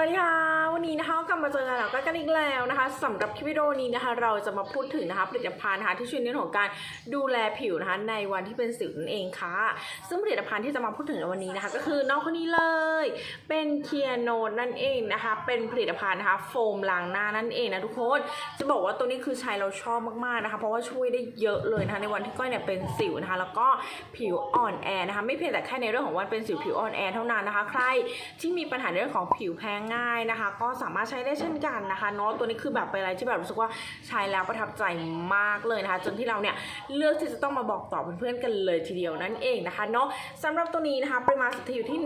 วัสดีค่ะ วันนี้นะคะก็กลับมาเจอกันแล้วกันอีกแล้วนะคะสำหรับคลิปวิดีโอนี้นะคะ เราจะมาพูดถึงนะคะผลิตภัณฑ์นะคะที่ช่วยในเรื่องของการดูแลผิวนะคะในวันที่เป็นสิวนั่นเองค่ะ ซึ่งผลิตภัณฑ์ที่จะมาพูดถึงในวันนี้นะคะ ก็คือน้องคนนี้เลย เป็นเคียโนนั่นเองนะคะ เป็นผลิตภัณฑ์นะคะโฟมล้างหน้านั่นเองนะทุกคนจะบอกว่าตัวนี้คือใช้เราชอบมากๆนะคะ เพราะว่าช่วยได้เยอะเลยนะคะในวันที่ก้อยเนี่ยเป็นสิวนะคะ แล้วก็ผิวอ่อนแอนะคะ ไม่เพียงแต่แค่ในเรื่องของวันเป็นสิวผิวอ่อนแอเท่านั้นนะคะ ใครที่มีปัญหาในเรื่องของผิวแพ้ง่ายนะคะก็สามารถใช้ได้เช่นกันนะคะเนาะตัวนี้คือแบบเป็นอะไรที่แบบรู้สึกว่าใช้แล้วประทับใจมากเลยนะคะ จนที่เราเนี่ยเลือกที่จะต้องมาบอกต่อเพื่อนๆกันเลยทีเดียวนั่นเองนะคะเนาะสำหรับตัวนี้นะคะปริมาณสุทธิอยู่ที่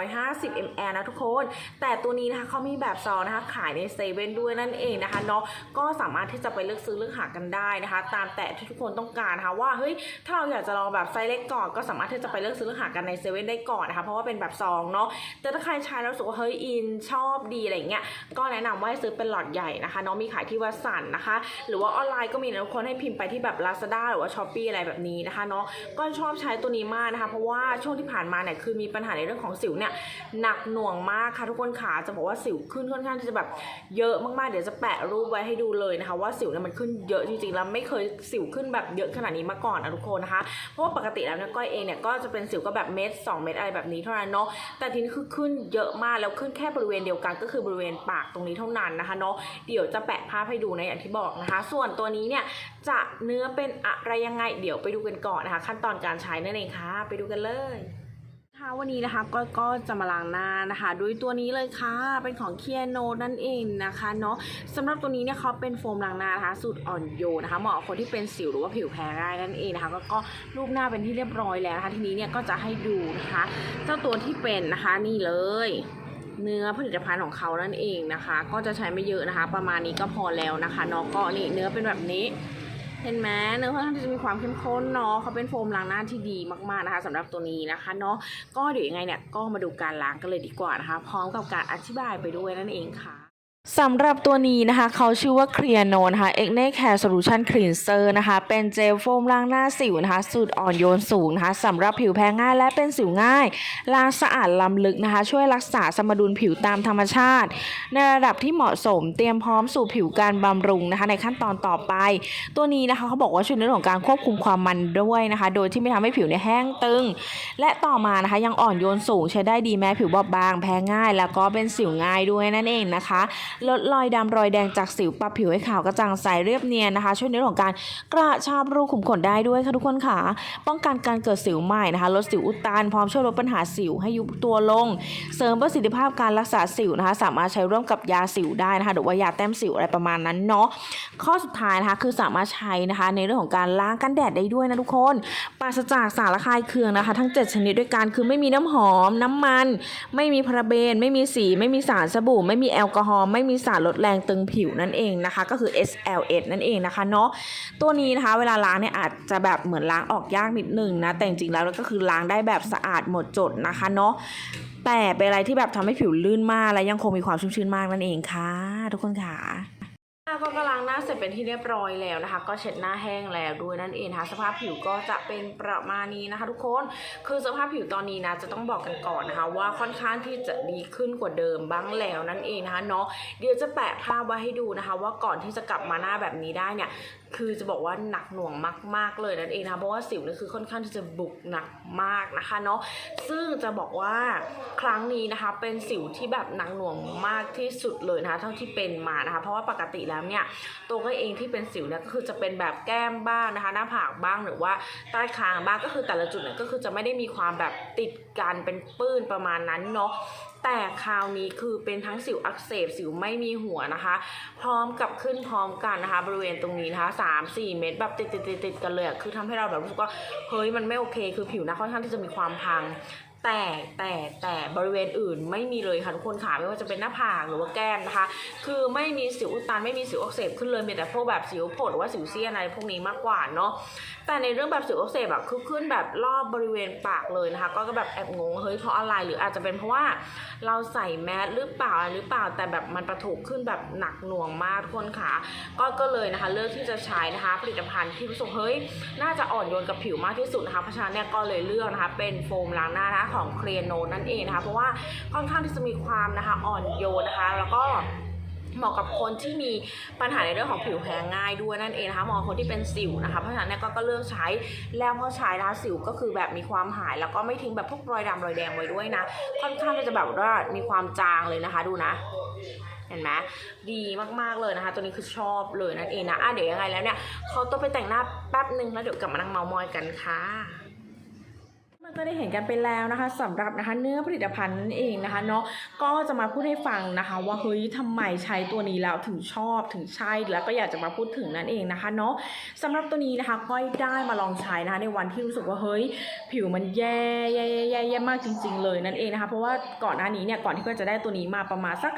150 ml นะทุกคน แต่ตัวนี้นะคะเขามีแบบซองนะคะขายในเซเว่นด้วยนั่นเองนะคะเนาะก็สามารถที่จะไปเลือกซื้อเลือกหากันได้นะคะ ตามแต่ที่ทุกคนต้องการนะคะว่าเฮ้ยถ้าเราอยากจะลองแบบไซส์เล็กก่อนก็สามารถที่จะไปเลือกซื้อเลือกหากันในเซเว่นได้ก่อนนะคะเพราะว่าเป็นแบบซองเนาะแต่ถ้าใครใช้แล้วรู้สึกว่าเฮ้ยอินชอบดีอะไรเงี้ยก็แนะนำว่าให้ซื้อเป็นหลอดใหญ่นะคะเนาะมีขายที่วัดสันนะคะ หรือว่าออนไลน์ก็มีนะทุกคนให้พิมพ์ไปที่แบบ Lazada หรือว่า s h อ p e e อะไรแบบนี้นะคะเนาะก็ชอบใช้ตัวนี้มากนะคะ เพราะว่าช่วงที่ผ่านมาเนี่ยคือมีปัญหาในเรื่องของสิวเนี่ยหนักหน่วงมากค่ะทุกคนขาจะบอกว่าสิวขึ้นค่อนข้างที่จะแบบเยอะมากๆ เดี๋ยวจะแปะรูปไว้ให้ดูเลยนะคะ ว่าสิวเนี่ยมันขึ้นเยอะจริงๆแล้วไม่เคยสิวขึ้นแบบเยอะขนาดนี้มาก่อนนะทุกคนนะคะ เพราะว่าปกติแล้วเนี่ยก้อยเองเนี่ยก็จะเป็นสิวก็แบบเม็ดสองเม็ดอะไรแบบนี้เท่านั้นเนาะแต่ทีนี้คือขึ้นเยอะมากแล้วขึ้นแค่บริเวณเดียวกันก็คือบริเวณปากตรงนี้เท่านั้นนะคะเนาะเดี๋ยวจะแปะภาพให้ดูนะอย่างที่บอกนะคะ ส่วนตัวนี้เนี่ยจะเนื้อเป็นอะไรยังไง เดี๋ยวไปดูกันก่อนนะคะ ขั้นตอนการใช้นั่นเองค่ะ ไปดูกันเลยค่ะวันนี้นะคะก็ก็จะมาล้างหน้านะคะ ด้วยตัวนี้เลยค่ะ เป็นของเคียโนนั่นเองนะคะเนาะสำหรับตัวนี้เนี่ยเขาเป็นโฟมล้างหน้านะคะสูตรอ่อนโยนนะคะเหมาะกับคนที่เป็นสิวหรือว่าผิวแพ้ง่ายนั่นเองนะคะก็ก็รูปหน้าเป็นที่เรียบร้อยแล้วนะคะทีนี้เนี่ยก็จะให้ดูนะคะ เจ้าตัวที่เป็นนะคะนี่เลย เนื้อผลิตภัณฑ์ของเขานั่นเองนะคะ ก็จะใช้ไม่เยอะนะคะ ประมาณนี้ก็พอแล้วนะคะเนาะก็นี่เนื้อเป็นแบบนี้เห็นไหมเนื้อค่อนข้างจะมีความเข้มข้นเนาะเขาเป็นโฟมล้างหน้าที่ดีมากๆนะคะสำหรับตัวนี้นะคะเนาะก็เดี๋ยวยังไงเนี่ยก็มาดูการล้างกันเลยดีกว่านะคะ พร้อมกับการอธิบายไปด้วยนั่นเองค่ะ สำหรับตัวนี้นะคะเขาชื่อว่า Clear No นะคะ a c n e Care Solution Cleanser นะคะ เป็นเจลโฟมล้างหน้าสิวนะคะ สูตรอ่อนโยนสูงนะคะสำหรับผิวแพ้ง่ายและเป็นสิวง่าย ล้างสะอาดล้ำลึกนะคะ ช่วยรักษาสมดุลผิวตามธรรมชาติ ในระดับที่เหมาะสมเตรียมพร้อมสู่ผิวการบำรุงนะคะ ในขั้นตอนต่อไป ตัวนี้นะคะเขาบอกว่าช่วยในเรื่องของการควบคุมความมันด้วยนะคะ โดยที่ไม่ทำให้ผิวเนี่ยแห้งตึง และต่อมานะคะยังอ่อนโยนสูงใช้ได้ดีแม้ผิวบอบบางแพ้ง่าย แล้วก็เป็นสิวง่ายด้วยนั่นเองนะคะลดรอยดำรอยแดงจากสิวปรับผิวให้ขาวกระจ่างใสเรียบเนียนนะคะช่วยในเรื่องของการกระชับรูขุมขนได้ด้วยค่ะทุกคนค่ะ ป้องกันการเกิดสิวใหม่นะคะ ลดสิวอุดตันพร้อมช่วยลดปัญหาสิวให้ยุบตัวลง เสริมประสิทธิภาพการรักษาสิวนะคะ สามารถใช้ร่วมกับยาสิวได้นะคะหรือว่ายาแต้มสิวอะไรประมาณนั้นเนาะข้อสุดท้ายนะคะคือสามารถใช้นะคะ ในเรื่องของการล้างกันแดดได้ด้วยนะทุกคนปราศจากสารละคายเคืองนะคะ ทั้ง 7 ชนิดด้วยกันคือไม่มีน้ำหอม น้ำมัน ไม่มีพาราเบน ไม่มีสี ไม่มีสารสบู่ ไม่มีแอลกอฮอล์ไม่มีสารลดแรงตึงผิวนั่นเองนะคะ ก็คือ SLS นั่นเองนะคะเนาะตัวนี้นะคะเวลาล้างเนี่ยอาจจะแบบเหมือนล้างออกยากนิดนึงนะ แต่จริงๆแล้วก็คือล้างได้แบบสะอาดหมดจดนะคะเนาะแต่เป็นอะไรที่แบบทำให้ผิวลื่นมากและยังคงมีความชุ่มชื้นมากนั่นเองค่ะ ทุกคนค่ะ ก็กำลังหน้าเสร็จเป็นที่เรียบร้อยแล้วนะคะ ก็เช็ดหน้าแห้งแล้วด้วยนั่นเองนะคะสภาพผิวก็จะเป็นประมาณนี้นะคะ ทุกคนคือสภาพผิวตอนนี้นะจะต้องบอกกันก่อนนะคะ ว่าค่อนข้างที่จะดีขึ้นกว่าเดิมบ้างแล้วนั่นเองนะคะเนาะเดี๋ยวจะแปะภาพไว้ให้ดูนะคะ ว่าก่อนที่จะกลับมาหน้าแบบนี้ได้เนี่ยคือจะบอกว่าหนักหน่วงมาก ๆเลยนั่นเองนะเพราะว่าสิวนี่คือค่อนข้างที่จะบุกหนักมากนะคะเนาะซึ่งจะบอกว่าครั้งนี้นะคะเป็นสิวที่แบบหนักหน่วงมากที่สุดเลยนะคะเท่าที่เป็นมานะคะ เพราะว่าปกติแล้วเนี่ยตัวก็เองที่เป็นสิวเนี่ยก็คือจะเป็นแบบแก้มบ้างนะคะ หน้าผากบ้างหรือว่าใต้คางบ้างก็คือแต่ละจุดเนี่ยก็คือจะไม่ได้มีความแบบติดกันเป็นปื้นประมาณนั้นเนาะแต่คราวนี้คือเป็นทั้งสิวอักเสบสิวไม่มีหัวนะคะ พร้อมกับขึ้นพร้อมกันนะคะ บริเวณตรงนี้นะคะสามสี่เม็ดแบบติดติดติดติดกันเลยคือทำให้เราแบบรู้สึกว่าเฮ้ยมันไม่โอเค คือผิวหน้าค่อนข้างที่จะมีความพัง แต่แต่แต่บริเวณอื่นไม่มีเลยค่ะทุกคนค่ะไม่ว่าจะเป็นหน้าผากหรือว่าแก้มนะคะ คือไม่มีสิวอุดตันไม่มีสิวอักเสบขึ้นเลยมีแต่พวกแบบสิวผดหรือว่าสิวเซียนอะไรพวกนี้มากกว่าเนาะแต่ในเรื่องแบบสิวอักเสบอะคือขึ้นแบบรอบบริเวณปากเลยนะคะ ก็แบบแอบงงเฮ้ยเพราะอะไรหรืออาจจะเป็นเพราะว่าเราใส่แมสหรือเปล่าหรือเปล่าแต่แบบมันประทุขึ้นแบบหนักหน่วงมากทุกคนค่ะก็ก็เลยนะคะ เลือกที่จะใช้นะคะผลิตภัณฑ์ที่รู้สึกเฮ้ยน่าจะอ่อนโยนกับผิวมากที่สุดนะคะเพราะฉะนั้นเนี่ยก็เลยเลือกนะคะเป็นโฟมล้างหน้านะของเคลียโนนั่นเองนะคะ เพราะว่าค่อนข้างที่จะมีความนะคะอ่อนโยนนะคะ แล้วก็เหมาะกับคนที่มีปัญหาในเรื่องของผิวแพ้ง่ายด้วยนั่นเองนะคะเหมาะกับคนที่เป็นสิวนะคะ เพราะฉะนั้นก็ก็เลือกใช้แล้วพอใช้นะคะสิวก็คือแบบมีความหาย แล้วก็ไม่ทิ้งแบบพวกรอยดำรอยแดงไว้ด้วยนะ ค่อนข้างที่จะแบบว่ามีความจางเลยนะคะดูนะเห็นไหมดีมากๆเลยนะคะ ตัวนี้คือชอบเลยนั่นเองนะอะเดี๋ยวยังไงแล้วเนี่ยเขาต้องไปแต่งหน้าแป๊บหนึ่งแล้วเดี๋ยวกลับมานั่งเมามอยกันค่ะ ก็ได้เห็นกันไปแล้วนะคะสำหรับนะคะเนื้อผลิตภัณฑ์นั่นเองนะคะเนาะก็จะมาพูดให้ฟังนะคะ ว่าเฮ้ยทำไมใช้ตัวนี้แล้วถึงชอบถึงใช่แล้วก็อยากจะมาพูดถึงนั่นเองนะคะเนาะสำหรับตัวนี้นะคะก้อยได้มาลองใช้นะคะในวันที่รู้สึกว่าเฮ้ยผิวมันแย่แย่แย่แย่แย่มากจริง ๆ เลยนั่นเองนะคะเพราะว่าก่อนหน้านี้เนี่ยก่อนที่ก้อยจะได้ตัวนี้มาประมาณสัก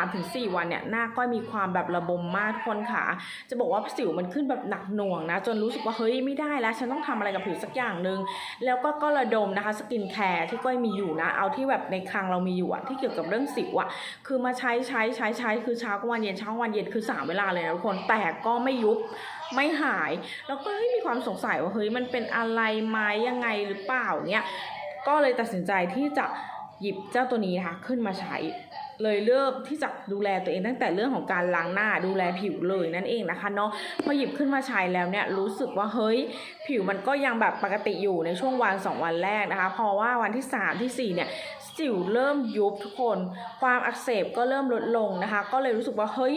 3-4 วันเนี่ยหน้าก้อยมีความแบบระบมมากทุกคนค่ะ จะบอกว่าสิวมันขึ้นแบบหนักหน่วงนะจนรู้สึกว่าเฮ้ยไม่ได้แล้วฉันต้องทำอะไรกับผิวสักอย่างหนึ่งแล้วก็ก็ระดมนะคะสกินแคร์ที่ก้อยมีอยู่นะ เอาที่แบบในคลังเรามีอยู่อะที่เกี่ยวกับเรื่องสิวอะคือมาใช้ใช้ใช้ใช้คือเช้ากลางวันเย็นเช้ากลางวันเย็นคือสามเวลาเลยนะทุกคนแต่ก็ไม่ยุบไม่หาย แล้วก็เฮ้ยมีความสงสัยว่าเฮ้ยมันเป็นอะไรไหมยังไงหรือเปล่าเนี้ยก็เลยตัดสินใจที่จะหยิบเจ้าตัวนี้นะคะขึ้นมาใช้ เลยเริ่มที่จะดูแลตัวเองตั้งแต่เรื่องของการล้างหน้าดูแลผิวเลยนั่นเองนะคะเนาะพอหยิบขึ้นมาใช้แล้วเนี่ยรู้สึกว่าเฮ้ย ผิวมันก็ยังแบบปกติอยู่ในช่วงวันสองวันแรกนะคะเพราะว่าวันที่สามที่สี่เนี่ยสิวเริ่มยุบทุกคน ความอักเสบก็เริ่มลดลงนะคะ ก็เลยรู้สึกว่าเฮ้ย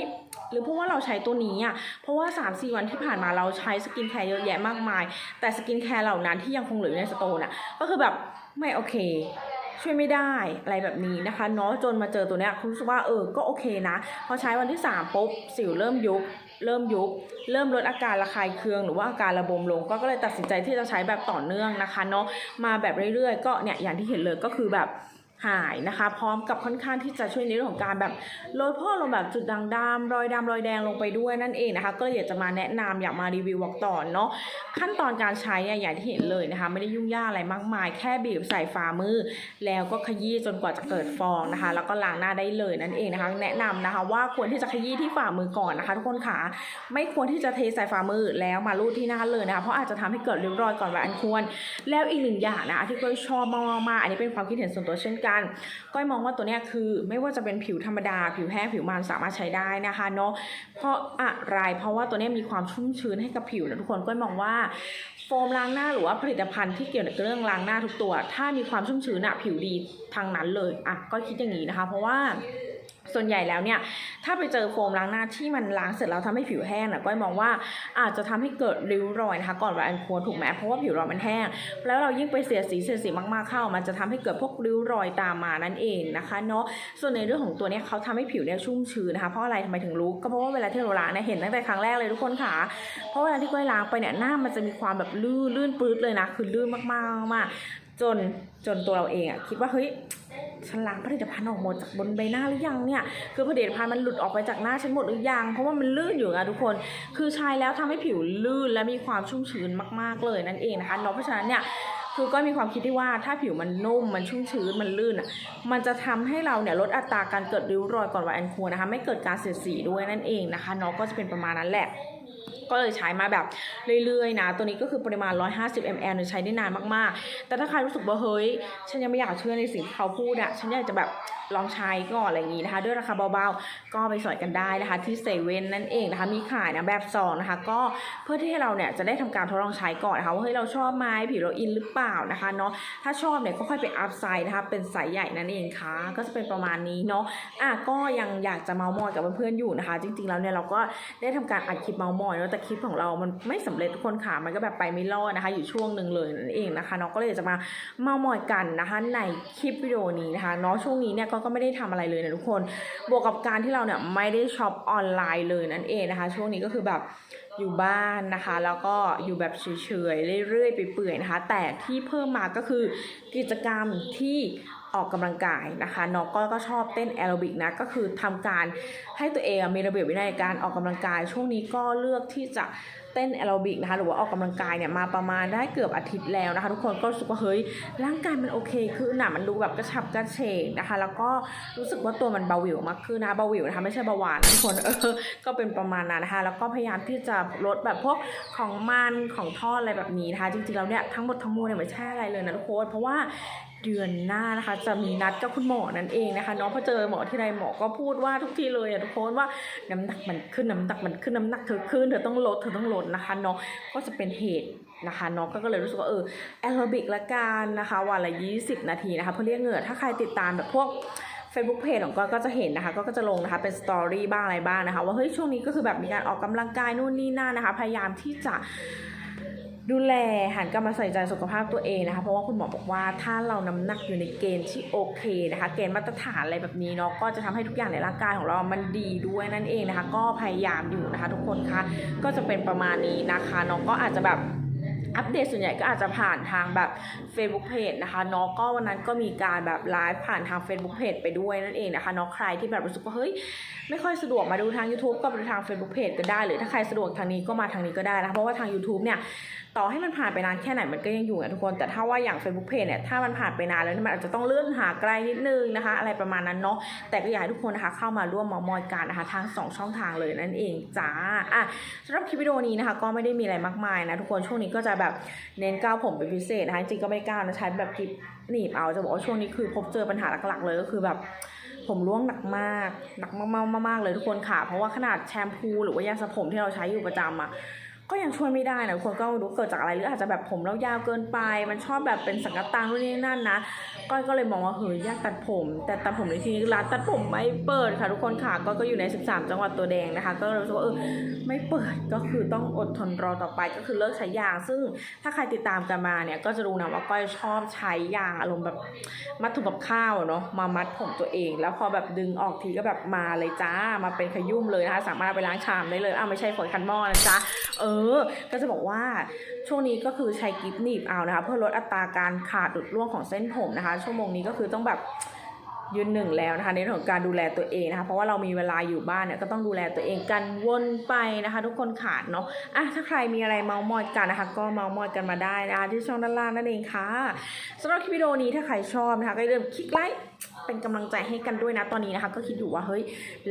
หรือเพราะว่าเราใช้ตัวนี้อะ เพราะว่า 3 4 วันที่ผ่านมาเราใช้สกินแคร์เยอะแยะมากมาย แต่สกินแคร์เหล่านั้นที่ยังคงเหลืออยู่ในสโตร์น่ะ ก็คือแบบไม่โอเค ช่วยไม่ได้อะไรแบบนี้นะคะเนาะจนมาเจอตัวเนี้ยคุณรู้สึกว่าเออก็โอเคนะพอใช้วันที่3ปุ๊บสิวเริ่มยุบเริ่มยุบเริ่มลดอาการระคายเคืองหรือว่าอาการระบมลง ก็ก็เลยตัดสินใจที่จะใช้แบบต่อเนื่องนะคะเนาะมาแบบเรื่อยๆ ก็เนี่ยอย่างที่เห็นเลยก็คือแบบ หายนะคะ พร้อมกับค่อนข้างที่จะช่วยในเรื่องของการแบบลดพ่อลงแบบจุดด่างดำรอยดำรอยแดงลงไปด้วยนั่นเองนะคะ ก็เลยอยากจะมาแนะนำอยากมารีวิวบอกต่อเนาะขั้นตอนการใช้เนี่ยอย่างที่เห็นเลยนะคะ ไม่ได้ยุ่งยากอะไรมากมาย แค่บีบใส่ฝ่ามือ แล้วก็ขยี้จนกว่าจะเกิดฟองนะคะ แล้วก็ล้างหน้าได้เลยนั่นเองนะคะ แนะนำนะคะว่าควรที่จะขยี้ที่ฝ่ามือก่อนนะคะ ทุกคนค่ะไม่ควรที่จะเทใส่ฝ่ามือแล้วมาลูดที่หน้าเลยนะคะเพราะอาจจะทำให้เกิดริ้วรอยก่อนวัยอันควร แล้วอีกหนึ่งอย่างนะที่ก้อยชอบมากๆอันนี้เป็นความคิดเห็นส่วนตัวเช่นกันก้อยมองว่าตัวเนี้ยคือไม่ว่าจะเป็นผิวธรรมดา ผิวแห้งผิวมันสามารถใช้ได้นะคะเนาะเพราะอะไรเพราะว่าตัวเนี้ยมีความชุ่มชื้นให้กับผิวนะทุกคนก้อยมองว่าโฟมล้างหน้าหรือว่าผลิตภัณฑ์ที่เกี่ยวกับเรื่องล้างหน้าทุกตัว ถ้ามีความชุ่มชื้นอะผิวดีทางนั้นเลยอะก็คิดอย่างนี้นะคะ เพราะว่า ส่วนใหญ่แล้วเนี่ย ถ้าไปเจอโฟมล้างหน้าที่มันล้างเสร็จแล้วทำให้ผิวแห้งน่ะก้อยมองว่าอาจจะทำให้เกิดริ้วรอยนะคะก่อนวัยอันควรถูกไหมเพราะว่าผิวเรามันแห้ง แล้วเรายิ่งไปเสียสีเสียสีมากๆเข้า มันจะทำให้เกิดพวกริ้วรอยตามมานั่นเองนะคะเนาะส่วนในเรื่องของตัวเนี้ยเขาทำให้ผิวเนี่ยชุ่มชื้นนะคะเพราะอะไรทำไมถึงรู้ก็เพราะว่าเวลาที่เราล้างเนี่ยเห็นตั้งแต่ครั้งแรกเลยทุกคนค่ะ เพราะเวลาที่ก้อยล้างไปเนี่ยหน้ามันจะมีความแบบลื่นลื่นปื๊ดเลยนะคือลื่นมากๆมากจนจนตัวเราเองอะคิดว่าเฮ้ย ฉันล้างผลิตภัณฑ์ออกหมดจากบนใบหน้าหรือยังเนี่ย คือผลิตภัณฑ์มันหลุดออกไปจากหน้าฉันหมดหรือยัง เพราะว่ามันลื่นอยู่อะทุกคน คือใช้แล้วทำให้ผิวลื่นและมีความชุ่มชื้นมาก ๆเลยนั่นเองนะคะเนาะเพราะฉะนั้นเนี่ยคือก็มีความคิดที่ว่าถ้าผิวมันนุ่มมันชุ่มชื้นมันลื่นอะมันจะทำให้เราเนี่ยลดอัตราการเกิดริ้วรอยก่อนวัยอันควรนะคะ ไม่เกิดการเสียดสีด้วยนั่นเองนะคะเนาะก็จะเป็นประมาณนั้นแหละ ก็เลยใช้มาแบบเรื่อยๆนะ ตัวนี้ก็คือปริมาณ 150 ml เนี่ยใช้ได้นานมากๆ แต่ถ้าใครรู้สึกว่าเฮ้ย ฉันยังไม่อยากเชื่อในสิ่งที่เขาพูดอะฉันอยากจะแบบ ลองใช้ก่อนอะไรอย่างนี้นะคะ ด้วยราคาเบาๆ ก็ไปสอยกันได้นะคะ ที่เซเว่นนั่นเองนะคะ มีขายนะแบบซองนะคะ ก็เพื่อที่ให้เราเนี่ยจะได้ทำการทดลองใช้ก่อนนะคะว่าเฮ้ยเราชอบไหมผิวเราอินหรือเปล่านะคะเนาะถ้าชอบเนี่ยก็ค่อยไปอัพไซด์นะคะเป็นไซส์ใหญ่นั่นเองค่ะ ก็จะเป็นประมาณนี้เนาะอะก็ยังอยากจะเมาส์มอยกับเพื่อนๆอยู่นะคะ จริงๆแล้วเนี่ยเราก็ได้ทำการอัดคลิปเมาส์มอยเนาะแต่คลิปของเรามันไม่สำเร็จทุกคนค่ะมันก็แบบไปไม่รอดนะคะ อยู่ช่วงหนึ่งเลยนั่นเองนะคะเนาะก็เลยจะมาเมาส์มอยกันนะคะในคลิปวิดีโอนี้นะคะเนาะช่วงนี้เนี่ยก็ก็ไม่ได้ทำอะไรเลยนะทุกคน บวกกับการที่เราเนี่ยไม่ได้ช็อปออนไลน์เลยนั่นเองนะคะ ช่วงนี้ก็คือแบบอยู่บ้านนะคะ แล้วก็อยู่แบบเฉยๆเรื่อยๆไปเปื่อยนะคะ แต่ที่เพิ่มมาก็คือกิจกรรมที่ออกกำลังกายนะคะน้องก็ก็ชอบเต้นแอโรบิกนะก็คือทำการให้ตัวเองมีระเบียบวินัยในการออกกำลังกาย ช่วงนี้ก็เลือกที่จะ เต้นแอโรบิกนะคะหรือว่าออกกำลังกายเนี่ยมาประมาณได้เกือบอาทิตย์แล้วนะคะทุกคนก็รู้สึกว่าเฮ้ยร่างกายมันโอเคขึ้นนะมันดูแบบกระฉับกระเฉงนะคะ แล้วก็รู้สึกว่าตัวมันเบาหวิวมากขึ้นนะเบาหวิวนะคะไม่ใช่เบาหวานทุกคนเออก็เป็นประมาณนั้นนะคะแล้วก็พยายามที่จะลดแบบพวกของมันของทอดอะไรแบบนี้นะคะจริงๆแล้วเนี่ยทั้งหมดทั้งมวลเนี่ยไม่ใช่อะไรเลยนะทุกคนเพราะว่า เดือนหน้านะคะ จะมีนัดกับคุณหมอนั่นเองนะคะเน้องพอเจอหมอที่ไรหมอก็พูดว่าทุกทีเลยอะทุกคนว่าน้ำหนักมันขึ้นน้ำหนักมันขึ้นน้ำหนักเธอขึ้นเธอต้องลดเธอต้องลดนะคะเนาะก็จะเป็นเหตุนะคะน้องก็เลยรู้สึกว่าเออแอโรบิกละกันนะคะวันละ 20 นาทีนะคะเพื่อเรียกเหงื่อถ้าใครติดตามแบบพวก Facebook Page ของก้อยก็จะเห็นนะคะ ก็ก็จะลงนะคะเป็นสตอรี่บ้างอะไรบ้างนะคะ ว่าเฮ้ยช่วงนี้ก็คือแบบมีการออกกำลังกายนู่นนี่นั่นนะคะ พยายามที่จะ ดูแลหันกลับมาใส่ใจสุขภาพตัวเองนะคะ เพราะว่าคุณหมอบอกว่าถ้าเราน้ำหนักอยู่ในเกณฑ์ที่โอเคนะคะ เกณฑ์มาตรฐานอะไรแบบนี้เนาะก็จะทำให้ทุกอย่างในร่างกายของเรามันดีด้วยนั่นเองนะคะ ก็พยายามอยู่นะคะ ทุกคนคะก็จะเป็นประมาณนี้นะคะเนาะก็อาจจะแบบอัปเดตส่วนใหญ่ก็อาจจะผ่านทางแบบ Facebook Page นะคะเนาะก็วันนั้นก็มีการแบบไลฟ์ผ่านทาง Facebook Page ไปด้วยนั่นเองนะคะเนาะใครที่แบบรู้สึกว่าเฮ้ยไม่ค่อยสะดวกมาดูทาง YouTube ก็ไปดูทาง Facebook Page ก็ได้ หรือถ้าใครสะดวกทางนี้ก็มาทางนี้ก็ได้นะคะเพราะว่าทาง YouTube เนี่ยต่อให้มันผ่านไปนานแค่ไหนมันก็ยังอยู่นะทุกคนแต่ถ้าว่าอย่าง Facebook Page เนี่ยถ้ามันผ่านไปนานแล้วเนี่ยมันอาจจะต้องเลื่อนหาไกลนิดนึงนะคะ อะไรประมาณนั้นเนาะแต่ก็อยากให้ทุกคนนะคะเข้ามาร่วมมามอยกันนะคะทางสองช่องทางเลยนั่นเองจ้าอะสำหรับคลิปวิดีโอนี้นะคะ ก็ไม่ได้มีอะไรมากมายนะทุกคนช่วงนี้ก็จะแบบเน้นก้าวผมเป็นพิเศษนะคะจริงก็ไม่ก้าวนะใช้แบบคลิปหนีบเอาจะบอกว่าช่วงนี้คือพบเจอปัญหาหลักๆ เลยก็คือแบบผมร่วงหนักมาก หนักมากๆมากๆเลยทุกคนค่ะ เพราะว่าขนาดแชมพูหรือว่ายาสระผมที่เราใช้อยู่ประจำอะ ก็ยังช่วยไม่ได้นะทุกคนก็ไม่รู้เกิดจากอะไรหรืออาจจะแบบผมแล้วยาวเกินไป มันชอบแบบเป็นสังกะตังนู่นนี่นั่นนะก้อยก็เลยมองว่าเฮ้ยยากตัดผม แต่ตัดผมในที่นี้ร้านตัดผมไม่เปิดค่ะทุกคนค่ะก็ก็อยู่ใน 13 จังหวัดตัวแดงนะคะ ก็เลยรู้สึกว่าเออไม่เปิดก็คือต้องอดทนรอต่อไปก็คือเลิกใช้ยาง ซึ่งถ้าใครติดตามกันมาเนี่ยก็จะรู้นะว่าก้อยชอบใช้ยางอารมณ์แบบมัดถุงกับข้าวเนาะมามัดผมตัวเอง แล้วพอแบบดึงออกทีก็แบบมาเลยจ้ามาเป็นขยุ่มเลยนะคะสามารถไปล้างชามได้เลยอ้าวไม่ใช่ฝอยคันหม้อนะจ๊ะเออก็จะบอกว่าช่วงนี้ก็คือใช้กิฟหนีบเอานะคะ เพื่อลดอัตราการขาดหลุดร่วงของเส้นผมนะคะ ชั่วโมงนี้ก็คือต้องแบบยืนหนึ่งแล้วนะคะในเรื่องของการดูแลตัวเองนะคะ เพราะว่าเรามีเวลาอยู่บ้านเนี่ยก็ต้องดูแลตัวเองกันวนไปนะคะ ทุกคนขาดเนาะอะถ้าใครมีอะไรเมามอยกันนะคะ ก็เมามอยกันมาได้นะคะที่ช่องด้านล่างนั่นเองค่ะสำหรับคลิปวิดีโอนี้ถ้าใครชอบนะคะก็อย่าลืมคลิกไลค์ เป็นกำลังใจให้กันด้วยนะตอนนี้นะคะ ก็คิดอยู่ว่าเฮ้ย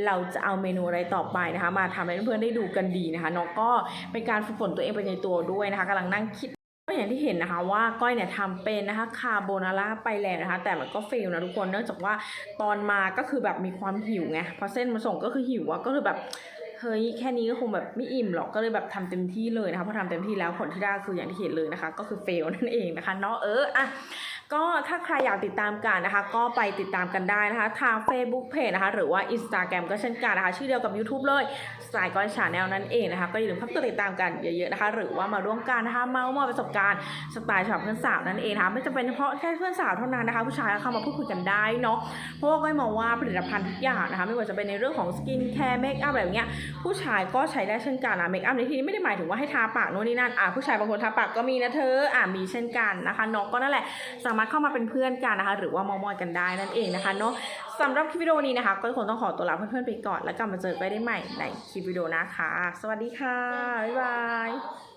เราจะเอาเมนูอะไรต่อไปนะคะ มาทำให้เพื่อนๆได้ดูกันดีนะคะน้องก็เป็นการฝึกฝนตัวเองไปในตัวด้วยนะคะกำลังนั่งคิดก็อย่างที่เห็นนะคะว่าก้อยเนี่ยทำเป็นนะคะคาโบนาร่าไปแล้วนะคะ แต่มันก็เฟลนะทุกคนเนื่องจากว่าตอนมาก็คือแบบมีความหิวไงพอเส้นมาส่งก็คือหิวอะก็คือแบบเฮ้ยแค่นี้ก็คงแบบไม่อิ่มหรอกก็เลยแบบทำเต็มที่เลยนะคะพอทำเต็มที่แล้วผลที่ได้คืออย่างที่เห็นเลยนะคะ ก็คือเฟลนั่นเองนะคะเนาะเอออะ ก็ถ้าใครอยากติดตามกันนะคะ ก็ไปติดตามกันได้นะคะทาง Facebook Page นะคะ หรือว่า Instagram ก็เช่นกันนะคะ ชื่อเดียวกับ YouTube เลยสายก้อยชาแนลนั่นเองนะคะ ก็อย่าลืมเข้าไปติดตามกันเยอะๆนะคะ หรือว่ามาร่วมกันนะคะ เมาส์มอยประสบการณ์สไตล์ฉบับเพื่อนสาวนั่นเองนะคะไม่จำเป็นเฉพาะแค่เพื่อนสาวเท่านั้นนะคะ ผู้ชายเข้ามาพูดคุยกันได้เนาะเพราะว่าก้อยมองว่าผลิตภัณฑ์ทุกอย่างนะคะ ไม่ว่าจะเป็นในเรื่องของสกินแคร์เมคอัพอะไรอย่างเงี้ยผู้ชายก็ใช้ได้เช่นกันนะเมคอัพในที่นี้ไม่ได้หมายถึงว่าให้ทาปากโน่นนี่นั่นอะผู้ชายบางคนทาปากก็มีนะเธออะมีเช่นกันนะคะน้องก็นั่นแหละสามารถเข้ามาเป็นเพื่อนกันนะคะ หรือว่ามอมอยกันได้นั่นเองนะคะเนาะสำหรับคลิปวิดีโอนี้นะคะ ก็คงต้องขอตัวลาเพื่อนๆไปก่อน แล้วกลับมาเจอกันได้ใหม่ในคลิปวิดีโอนะคะ สวัสดีค่ะ บ๊ายบาย